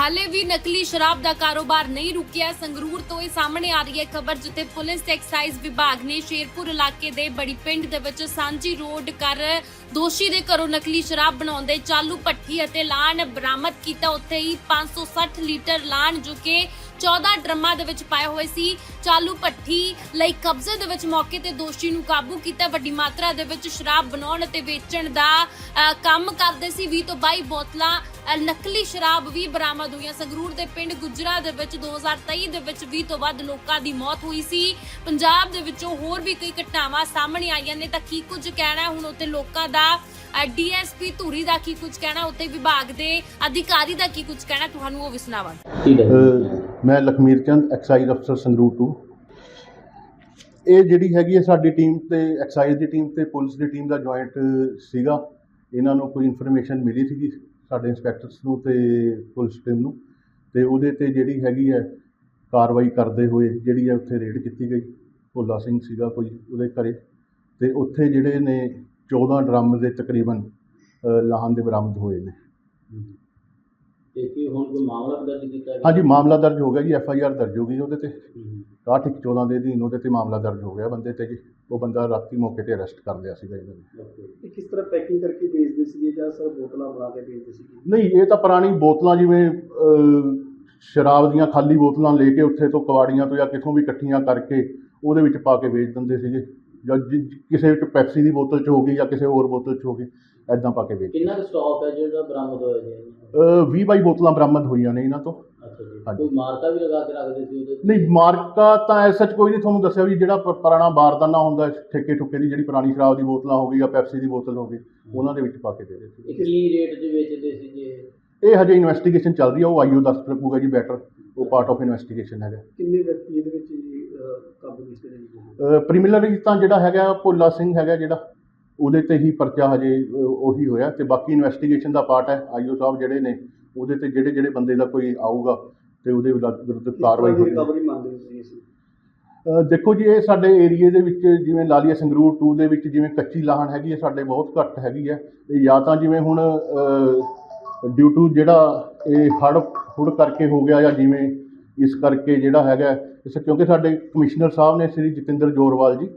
ਹਾਲੇ ਵੀ ਨਕਲੀ ਸ਼ਰਾਬ ਦਾ ਕਾਰੋਬਾਰ ਨਹੀਂ ਰੁਕਿਆ। ਸੰਗਰੂਰ ਤੋਂ ਇਹ ਸਾਹਮਣੇ ਆ ਰਹੀ ਹੈ ਖਬਰ, ਜਿੱਥੇ ਪੁਲਿਸ ਤੇ ਐਕਸਾਈਜ਼ ਵਿਭਾਗ ਨੇ ਸ਼ੇਰਪੁਰ ਇਲਾਕੇ ਦੇ ਬੜੀ ਪਿੰਡ ਦੇ ਵਿੱਚ ਸਾਂਝੀ ਰੋਡ ਕਰ ਦੋਸ਼ੀ ਦੇ ਘਰੋਂ ਨਕਲੀ ਸ਼ਰਾਬ ਬਣਾਉਂਦੇ ਚਾਲੂ ਭੱਠੀ ਅਤੇ ਲਾਨ ਬਰਾਮਦ ਕੀਤਾ। ਉੱਥੇ ਹੀ 560 ਲੀਟਰ ਲਾਨ ਜੋ ਕਿ 14 ਡਰਮਾਂ ਦੇ ਵਿੱਚ ਪਾਏ ਹੋਏ ਸੀ। ਚਾਲੂ ਭੱਠੀ ਲਈ ਕਬਜ਼ੇ ਦੇ ਵਿੱਚ ਮੌਕੇ ਤੇ ਦੋਸ਼ੀ ਨੂੰ ਕਾਬੂ ਕੀਤਾ। ਵੱਡੀ ਮਾਤਰਾ ਦੇ ਵਿੱਚ ਸ਼ਰਾਬ ਬਣਾਉਣ ਅਤੇ ਵੇਚਣ ਦਾ ਕੰਮ ਕਰਦੇ ਸੀ। 20 ਤੋਂ 22 ਬੋਤਲਾਂ ਨਕਲੀ ਸ਼ਰਾਬ ਵੀ ਬਰਾਮਦ ਹੋਈਆਂ। ਸੰਗਰੂਰ ਦੇ ਪਿੰਡ ਗੁਜਰਾ ਦੇ ਵਿੱਚ 2023 ਦੇ ਵਿੱਚ 20 ਤੋਂ ਵੱਧ ਲੋਕਾਂ ਦੀ ਮੌਤ ਹੋਈ ਸੀ। ਪੰਜਾਬ ਦੇ ਵਿੱਚੋਂ ਹੋਰ ਵੀ ਕਈ ਘਟਨਾਵਾਂ ਸਾਹਮਣੇ ਆਈਆਂ ਨੇ। ਤਾਂ ਕੀ ਕੁਝ ਕਹਿਣਾ ਹੁਣ ਉੱਤੇ ਲੋਕਾਂ ਦਾ ਡੀਐਸਪੀ ਧੂਰੀ ਦਾ ਕੀ ਕੁਝ ਕਹਿਣਾ ਉੱਤੇ ਵਿਭਾਗ ਦੇ ਅਧਿਕਾਰੀ ਦਾ ਕੀ ਕੁਝ ਕਹਿਣਾ ਤੁਹਾਨੂੰ ਉਹ ਵੀ ਸੁਣਾਵਾਂਗੇ। ਠੀਕ ਹੈ ਅ, ਮੈਂ ਲਖਮੀਰ ਚੰਦ ਐਕਸਾਈਜ਼ ਅਫਸਰ ਸੰਗਰੂਰ ਟੂ ਇਹ ਜਿਹੜੀ ਹੈਗੀ ਹੈ ਸਾਡੀ ਟੀਮ ਤੇ ਐਕਸਾਈਜ਼ ਦੀ ਟੀਮ ਤੇ ਪੁਲਿਸ ਦੀ ਟੀਮ ਦਾ ਜੁਆਇੰਟ ਸੀਗਾ। ਇਹਨਾਂ ਨੂੰ ਕੋਈ ਇਨਫੋਰਮੇਸ਼ਨ ਮਿਲੀ ਸੀਗੀ ਸਾਡੇ ਇੰਸਪੈਕਟਰਸ ਨੂੰ ਤੇ ਪੁਲਿਸ ਟੀਮ ਨੂੰ। ਤੇ ਉਹਦੇ ਤੇ ਜਿਹੜੀ ਹੈਗੀ ਹੈ ਕਾਰਵਾਈ ਕਰਦੇ ਹੋਏ ਜਿਹੜੀ ਹੈ ਉੱਥੇ ਰੇਡ ਕੀਤੀ ਗਈ। ਭੋਲਾ ਸਿੰਘ ਸੀਗਾ ਕੋਈ ਉਹਦੇ ਘਰੇ। ਤੇ ਉੱਥੇ ਜਿਹੜੇ ਨੇ 14 ਡਰਮ ਦੇ ਤਕਰੀਬਨ ਲਾਹਨ ਦੇ ਬਰਾਮਦ ਹੋਏ ਨੇ। ਤੇ ਕੀ ਹੁਣ ਕੋਈ ਮਾਮਲਾ ਦਰਜ ਕੀਤਾ ਗਿਆ? ਹਾਂਜੀ ਮਾਮਲਾ ਦਰਜ ਹੋ ਗਿਆ ਜੀ ਐਫ ਆਈ ਆਰ ਦਰਜ ਹੋ ਗਈ ਉਹਦੇ ਤੇ। ਹੂੰ। 61 14 ਦੇ ਅਧੀਨ ਉਹਦੇ ਤੇ ਮਾਮਲਾ ਦਰਜ ਹੋ ਗਿਆ ਬੰਦੇ ਤੇ ਜੀ। ਉਹ ਬੰਦਾ ਰਾਤੀ ਮੌਕੇ ਤੇ ਅਰੈਸਟ ਕਰ ਲਿਆ ਸੀਗਾ ਇਹਨਾਂ ਨੇ ਕਿਸ ਤਰ੍ਹਾਂ ਪੈਕਿੰਗ ਕਰਕੇ ਵੇਚਦੇ ਸੀਗੇ ਜਾਂ ਸਰ ਬੋਤਲਾਂ ਬਣਾ ਕੇ ਵੇਚਦੇ ਸੀਗੇ? ਨਹੀਂ ਇਹ ਤਾਂ ਪੁਰਾਣੀ ਬੋਤਲਾਂ ਜਿਵੇਂ ਸ਼ਰਾਬ ਦੀਆਂ ਖਾਲੀ ਬੋਤਲਾਂ ਲੈ ਕੇ ਉੱਥੇ ਤੋਂ ਕਵਾੜੀਆਂ ਤੋਂ ਜਾਂ ਕਿੱਥੋਂ ਵੀ ਇਕੱਠੀਆਂ ਕਰਕੇ ਉਹਦੇ ਵਿੱਚ ਪਾ ਕੇ ਵੇਚ ਦਿੰਦੇ ਸੀਗੇ। ਜਾਂ ਜਿ- ਕਿਸੇ ਵਿੱਚ ਪੈਪਸੀ ਦੀ ਬੋਤਲ 'ਚ ਹੋ ਗਈ ਜਾਂ ਕਿਸੇ ਹੋਰ ਬੋਤਲ 'ਚ ਹੋ ਗਈ ਐਦਾਂ ਪਾ ਕੇ ਵੇਚ ਕਿੰਨਾ ਕੁ ਸਟਾਕ ਹੈ ਜਿਹੜਾ ਬਰਾਮਦ ਹੋਇਆ ਜੀ? ਅਹ, 20 ਬਾਈ ਬੋਤਲਾਂ ਬਰਾਮਦ ਹੋਈਆਂ ਨੇ ਇਹਨਾਂ ਤੋਂ। ਅੱਛਾ ਜੀ। ਹਾਂਜੀ। ਕੋਈ ਮਾਰਕਾ ਵੀ ਲਗਾ ਕੇ ਰੱਖਦੇ ਸੀ ਉਹਦੇ ਤੇ? ਨਹੀਂ ਮਾਰਕਾ ਤਾਂ ਐਸਾ ਕੋਈ ਨਹੀਂ ਤੁਹਾਨੂੰ ਦੱਸਿਆ ਵੀ ਜਿਹੜਾ ਪ- ਪੁਰਾਣਾ ਬਾਰਦਾਨਾ ਹੁੰਦਾ ਹੈ, ਠੇਕੇ ਠੁੱਕੇ ਦੀ ਜਿਹੜੀ ਪੁਰਾਣੀ ਸ਼ਰਾਬ ਦੀ ਬੋਤਲਾਂ ਹੋ ਗਈ ਜਾਂ ਪੈਪਸੀ ਦੀ ਬੋਤਲ ਹੋ ਗਈ ਉਹਨਾਂ ਦੇ ਵਿੱਚ ਪਾ ਕੇ ਦੇ ਰਹੇ ਸੀ। ਇਹ ਕੀ ਰੇਟ 'ਚ ਵੇਚਦੇ ਸੀ ਜੀ ਇਹ? ਇਹ ਹਜੇ ਇਨਵੈਸਟੀਗੇਸ਼ਨ ਚੱਲ ਰਹੀ ਹੈ ਉਹ ਆਈਓ ਦੱਸ ਸਕੂਗਾ ਜੀ ਬੈਟਰ ਉਹ ਪਾਰਟ ਆਫ ਇਨਵੈਸਟੀਗੇਸ਼ਨ ਹੈਗਾ। ਕਿੰਨੇ ਵਿਅਕਤੀ ਇਹਦੇ ਵਿੱਚ ਜੀ? ਕਾਬੂ ਨੇ ਜੀ ਪ੍ਰੀਮਿਲਰੀ ਤਾਂ ਜਿਹੜਾ ਹੈਗਾ ਭੋਲਾ ਸਿੰਘ ਹੈਗਾ ਜਿਹੜਾ ਉਹਦੇ ਤੇ ਹੀ ਪਰਚਾ ਹਜੇ ਅ, ਉਹੀ ਹੋਇਆ ਤੇ ਬਾਕੀ ਇਨਵੈਸਟੀਗੇਸ਼ਨ ਦਾ ਪਾਰਟ ਹੈ ਆਈਓ ਸਾਹਿਬ ਜਿਹੜੇ ਨੇ ਉਹਦੇ ਤੇ ਜਿਹੜੇ ਜਿਹੜੇ ਬੰਦੇ ਦਾ ਕੋਈ ਆਊਗਾ ਤੇ ਉਹਦੇ ਵਿਰੁੱਧ ਵਿਰੁੱਧ ਕਾਰਵਾਈ ਰਿਕਵਰੀ ਸੀ ਅ, ਦੇਖੋ ਜੀ ਇਹ ਸਾਡੇ ਏਰੀਏ ਦੇ ਵਿੱਚ ਜਿਵੇਂ ਲਾਲੀਆ ਸੰਗਰੂਰ 2 ਦੇ ਵਿੱਚ ਜਿਵੇਂ ਕੱਚੀ ਲਾਹਣ ਹੈਗੀ ਹੈ ਸਾਡੇ ਬਹੁਤ ਘੱਟ ਹੈਗੀ ਹੈ। ਇਹ ਜਾਂ ਤਾਂ ਜਿਵੇਂ ਹੁਣ ਡਿਊ ਟੂ ਜਿਹੜਾ ਇਹ ਹੜ ਹੁੜ ਕਰਕੇ ਹੋ ਗਿਆ ਜਾਂ ਜਿਵੇਂ ਇਸ ਕਰਕੇ ਜਿਹੜਾ ਹੈਗਾ ਇਸ ਕਿਉਂਕਿ ਸਾਡੇ ਕਮਿਸ਼ਨਰ ਸਾਹਿਬ ਨੇ ਸ੍ਰੀ ਜਤਿੰਦਰ ਜੋਰਵਾਲ ਜੀ,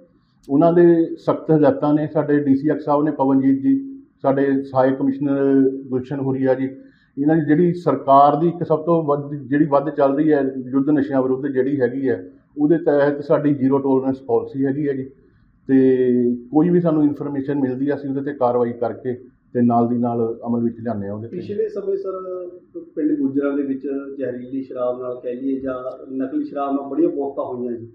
ਉਹਨਾਂ ਦੇ ਸਖਤ ਹਦਾਇਤਾਂ ਨੇ, ਸਾਡੇ ਡੀਸੀਐਕ ਸਾਹਿਬ ਨੇ, ਪਵਨਜੀਤ ਜੀ, ਸਾਡੇ ਸਹਾਇਕ ਕਮਿਸ਼ਨਰ ਗੁਲਸ਼ਨ ਹੁਰੀਆ ਜੀ, ਇਹਨਾਂ ਦੀ ਜਿਹੜੀ ਸਰਕਾਰ ਦੀ ਇੱਕ ਸਭ ਤੋਂ ਵੱਧ, ਜਿਹੜੀ ਵੱਧ ਚੱਲ ਰਹੀ ਹੈ, ਯੁੱਧ ਨਸ਼ਿਆਂ ਵਿਰੁੱਧ ਜਿਹੜੀ ਹੈਗੀ ਹੈ, ਉਹਦੇ ਤਹਿਤ ਸਾਡੀ ਜ਼ੀਰੋ ਟੋਲਰੈਂਸ ਪਾਲਿਸੀ ਹੈਗੀ ਹੈ ਜੀ। ਤੇ ਕੋਈ ਵੀ ਸਾਨੂੰ ਇਨਫੋਰਮੇਸ਼ਨ ਮਿਲਦੀ ਹੈ, ਅਸੀਂ ਉਹਦੇ ਤੇ ਕਾਰਵਾਈ ਕਰਕੇ ਤੇ ਨਾਲ ਦੀ ਨਾਲ ਅਮਲ ਵਿੱਚ ਲਿਆਉਂਦੇ ਹਾਂ ਉਹਦੇ ਤੇ। ਪਿਛਲੇ ਸਮੇਂ ਸਰ ਪਿੰਡ ਗੁਜਰਾਂ ਦੇ ਵਿੱਚ ਜ਼ਹਿਰੀਲੀ ਸ਼ਰਾਬ ਨਾਲ ਕਹਿ ਲਈਏ ਜਾਂ ਨਕਲੀ ਸ਼ਰਾਬ ਨਾਲ ਬੜੀਆਂ ਮੌਤਾਂ ਹੋਈਆਂ ਜੀ।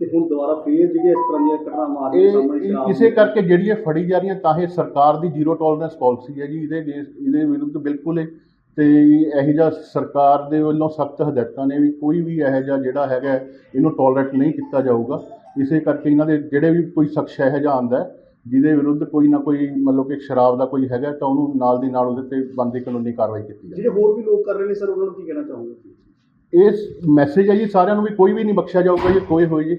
ਤੇ ਹੁਣ ਦੁਬਾਰਾ ਫੇਰ ਜਿਹੜੀਆਂ ਇਸ ਤਰ੍ਹਾਂ ਦੀਆਂ ਘਟਨਾਵਾਂ ਆ ਰਹੀਆਂ ਸਾਹਮਣੇ ਸ਼ਰਾਬ ਇਸੇ। ਕਰਕੇ ਜਿਹੜੀ ਇਹ ਫੜੀ ਜਾ ਰਹੀਆਂ ਤਾਂ ਇਹ ਸਰਕਾਰ ਦੀ ਜ਼ੀਰੋ ਟੋਲਰੈਂਸ ਪਾਲਿਸੀ ਹੈ ਜੀ। ਇਹਦੇ ਇਹਦੇ ਵਿਰੁੱਧ ਬਿਲਕੁਲ ਇਹ ਤੇ ਇਹੋ ਜਿਹਾ ਸਰਕਾਰ ਦੇ ਵੱਲੋਂ ਸਖਤ ਹਦਾਇਤਾਂ ਨੇ ਵੀ ਕੋਈ ਵੀ ਇਹੋ ਜਿਹਾ ਜਿਹੜਾ ਹੈਗਾ ਹੈ, ਇਹਨੂੰ ਟੋਲਰੇਟ ਨਹੀਂ ਕੀਤਾ ਜਾਊਗਾ। ਇਸੇ ਕਰਕੇ ਇਹਨਾਂ ਦੇ ਜਿਹੜੇ ਵੀ ਕੋਈ ਸ਼ਖਸ ਇਹੋ ਜਿਹਾ ਆਉਂਦਾ ਹੈ, ਜਿਹਦੇ ਵਿਰੁੱਧ ਕੋਈ ਨਾ ਕੋਈ ਮਤਲਬ ਕਿ ਸ਼ਰਾਬ ਦਾ ਕੋਈ ਹੈਗਾ ਤਾਂ ਉਹਨੂੰ ਨਾਲ ਦੀ ਨਾਲ ਉਹਦੇ ਤੇ ਬਣਦੀ ਕਾਨੂੰਨੀ ਕਾਰਵਾਈ ਕੀਤੀ ਜਾਵੇ। ਜਿਹੜੇ ਹੋਰ ਵੀ ਲੋਕ ਕਰ ਰਹੇ ਨੇ ਸਰ ਉਹਨਾਂ ਨੂੰ ਕੀ ਕਹਿਣਾ ਚਾਹੋਗੇ? ਇਸ ਮੈਸੇਜ ਹੈ ਜੀ ਸਾਰਿਆਂ ਨੂੰ ਵੀ ਕੋਈ ਵੀ ਨਹੀਂ ਬਖਸ਼ਿਆ ਜਾਊਗਾ ਜੀ ਕੋਈ ਹੋਈ ਜੀ।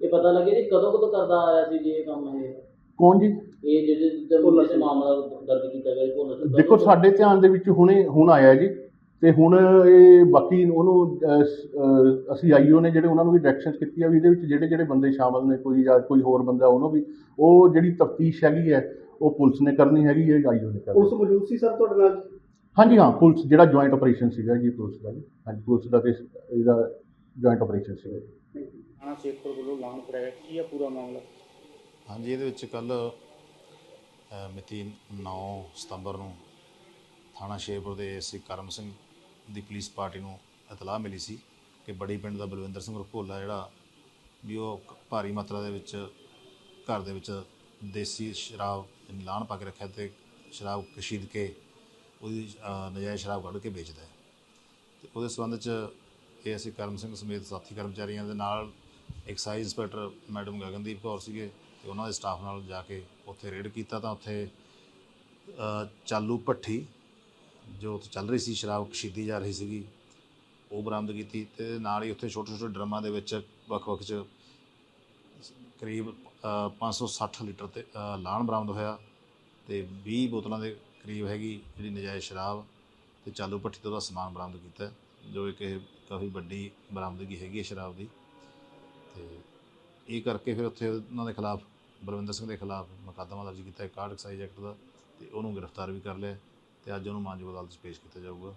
ਇਹ ਪਤਾ ਲੱਗਿਆ ਜੀ ਕਦੋਂ ਕਦੋਂ ਕਰਦਾ ਆਇਆ ਸੀ ਜੀ ਇਹ ਕੰਮ ਇਹ? ਕੌਣ ਜੀ? ਇਹ ਜਿਹੜੇ। ਮਾਮਲਾ ਦਰਜ ਕੀਤਾ ਗਿਆ ਦੇਖੋ ਸਾਡੇ ਧਿਆਨ ਦੇ ਵਿੱਚ ਹੁਣੇ ਹੁਣ ਆਇਆ ਜੀ। ਤੇ ਹੁਣ ਇਹ ਬਾਕੀ ਉਹਨੂੰ ਅਸੀਂ ਆਈਓ ਨੇ ਜਿਹੜੇ ਉਹਨਾਂ ਨੂੰ ਵੀ ਡਾਇਰੈਕਸ਼ਨਸ ਕੀਤੀ ਆ ਵੀ ਇਹਦੇ ਵਿੱਚ ਜਿਹੜੇ ਜਿਹੜੇ ਬੰਦੇ ਸ਼ਾਮਲ ਨੇ ਕੋਈ ਜਾਂ ਕੋਈ ਹੋਰ ਬੰਦਾ ਉਹਨੂੰ ਵੀ ਉਹ ਜਿਹੜੀ ਤਫਤੀਸ਼ ਹੈਗੀ ਹੈ ਉਹ ਪੁਲਿਸ ਨੇ ਕਰਨੀ ਹੈਗੀ ਹੈ ਆਈਓ ਨੇ ਕਰਨੀ। ਪੁਲਿਸ ਮੌਜੂਦ ਸੀ ਸਰ ਤੁਹਾਡੇ ਨਾਲ? ਹਾਂਜੀ ਹਾਂ ਪੁਲਿਸ ਜਿਹੜਾ ਜੁਆਇੰਟ ਆਪਰੇਸ਼ਨ ਸੀਗਾ ਜੀ ਪੁਲਿਸ ਦਾ ਜੀ। ਹਾਂਜੀ ਪੁਲਿਸ ਦਾ ਤੇ ਇਹਦਾ ਜੁਆਇੰਟ ਆਪਰੇਸ਼ਨ ਸੀਗਾ ਜੀ। ਥਾਣਾ ਸ਼ੇਖਪੁਰ ਵੱਲੋਂ ਲਾਉਣ ਕਰਾਇਆ ਕੀ ਆ ਪੂਰਾ ਮਾਮਲਾ? ਹਾਂਜੀ ਇਹਦੇ ਵਿੱਚ ਕੱਲ ਮਿਤੀ 9 ਸਤੰਬਰ ਨੂੰ ਥਾਣਾ ਸ਼ੇਰਪੁਰ ਦੇ ਏਸੀ ਕਰਮ ਸਿੰਘ ਦੀ ਪੁਲਿਸ ਪਾਰਟੀ ਨੂੰ ਇਤਲਾਹ ਮਿਲੀ ਸੀ ਕਿ ਬੜੀ ਪਿੰਡ ਦਾ ਬਲਵਿੰਦਰ ਸਿੰਘ ਰਪੋਲਾ ਜਿਹੜਾ ਵੀ ਉਹ ਭਾਰੀ ਮਾਤਰਾ ਦੇ ਵਿੱਚ ਘਰ ਦੇ ਵਿੱਚ ਦੇਸੀ ਸ਼ਰਾਬ ਲਾਣ ਪਾ ਕੇ ਰੱਖਿਆ ਤੇ ਸ਼ਰਾਬ ਕਸ਼ੀਦ ਕੇ ਉਹਦੀ ਨਜਾਇਜ਼ ਸ਼ਰਾਬ ਕੱਢ ਕੇ ਵੇਚਦਾ ਹੈ। ਤੇ ਉਹਦੇ ਸੰਬੰਧ ਚ ਇਹ ਅਸੀਂ ਕਰਮ ਸਿੰਘ ਸਮੇਤ ਸਾਥੀ ਕਰਮਚਾਰੀਆਂ ਦੇ ਨਾਲ excise inspector madam Gagandeep Kaur ਸੀਗੇ ਤੇ ਉਹਨਾਂ ਦੇ ਸਟਾਫ ਨਾਲ ਜਾ ਕੇ ਉੱਥੇ ਰੇਡ ਕੀਤਾ ਤਾਂ ਉੱਥੇ ਚਾਲੂ ਭੱਠੀ ਜੋ ਉੱਥੇ ਚੱਲ ਰਹੀ ਸੀ ਸ਼ਰਾਬ ਕਸ਼ੀਦੀ ਜਾ ਰਹੀ ਸੀਗੀ ਉਹ ਬਰਾਮਦ ਕੀਤੀ ਤੇ ਨਾਲ ਹੀ ਉੱਥੇ ਛੋਟੇ ਛੋਟੇ ਡਰਮਾਂ ਦੇ ਵਿੱਚ ਵੱਖ-ਵੱਖ ਚ ਕਰੀਬ ਅ, 560 ਲੀਟਰ ਤੇ ਲਾਣ ਬਰਾਮਦ ਹੋਇਆ ਤੇ 20 ਬੋਤਲਾਂ ਦੇ ਕਰੀਬ ਹੈਗੀ ਜਿਹੜੀ ਨਜਾਇਜ਼ ਸ਼ਰਾਬ ਤੇ ਚਾਲੂ ਭੱਠੀ ਤੋਂ ਉਹਦਾ ਸਮਾਨ ਬਰਾਮਦ ਕੀਤਾ ਜੋ ਇੱਕ ਇਹ ਕਾਫੀ ਵੱਡੀ ਬਰਾਮਦਗੀ ਹੈਗੀ ਹੈ ਸ਼ਰਾਬ ਦੀ ਤੇ ਇਹ ਕਰਕੇ ਫਿਰ ਉੱਥੇ ਉਹਨਾਂ ਦੇ ਖਿਲਾਫ ਬਲਵਿੰਦਰ ਸਿੰਘ ਦੇ ਖਿਲਾਫ ਮੁਕੱਦਮਾ ਦਰਜ ਕੀਤਾ ਹੈ ਕਾਰਡ ਐਕਸਾਈਜ਼ ਐਕਟ ਦਾ ਤੇ ਉਹਨੂੰ ਗ੍ਰਿਫਤਾਰ ਵੀ ਕਰ ਲਿਆ। ਤੇ ਅੱਜ ਉਹਨੂੰ ਮਾਨਯੋਗ ਅਦਾਲਤ 'ਚ ਪੇਸ਼ ਕੀਤਾ ਜਾਊਗਾ।